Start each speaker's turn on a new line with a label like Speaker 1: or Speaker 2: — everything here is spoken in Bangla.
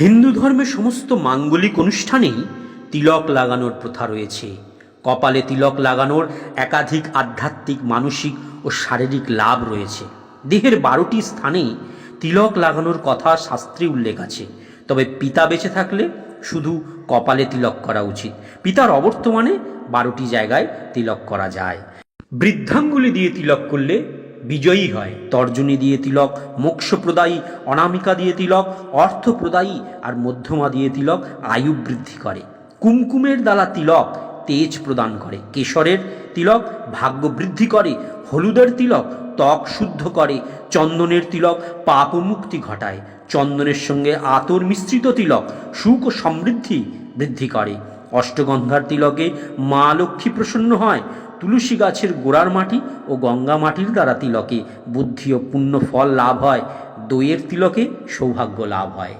Speaker 1: হিন্দু ধর্মের সমস্ত মাঙ্গলিক অনুষ্ঠানেই তিলক লাগানোর প্রথা রয়েছে। কপালে তিলক লাগানোর একাধিক আধ্যাত্মিক, মানসিক ও শারীরিক লাভ রয়েছে। দেহের বারোটি স্থানেই তিলক লাগানোর কথা শাস্ত্রে উল্লেখ আছে। তবে পিতা বেঁচে থাকলে শুধু কপালে তিলক করা উচিত। পিতার অবর্তমানে বারোটি জায়গায় তিলক করা যায়। বৃদ্ধাঙ্গুলি দিয়ে তিলক করলে বিজয়ী হয়। তর্জনী দিয়ে তিলক, মোক্ষপ্রদায়ী, অনামিকা দিয়ে তিলক, অর্থপ্রদায়ী আর মধ্যমা দিয়ে তিলক আয়ু বৃদ্ধি করে। কুমকুমের দ্বারা তিলক তেজ প্রদান করে। কেশরের তিলক ভাগ্য বৃদ্ধি করে। হলুদের তিলক ত্বক শুদ্ধ করে। চন্দনের তিলক পাপ মুক্তি ঘটায়। চন্দনের সঙ্গে আতর মিশ্রিত তিলক সুখ ও সমৃদ্ধি বৃদ্ধি করে। অষ্টগন্ধার তিলকে মা লক্ষ্মী প্রসন্ন হয়। তুলসী গাছের গোড়ার মাটি ও গঙ্গা মাটির দ্বারা তিলকে। বুদ্ধি ও পুণ্য ফল লাভ হয়, দইয়ের তিলকে সৌভাগ্য লাভ হয়।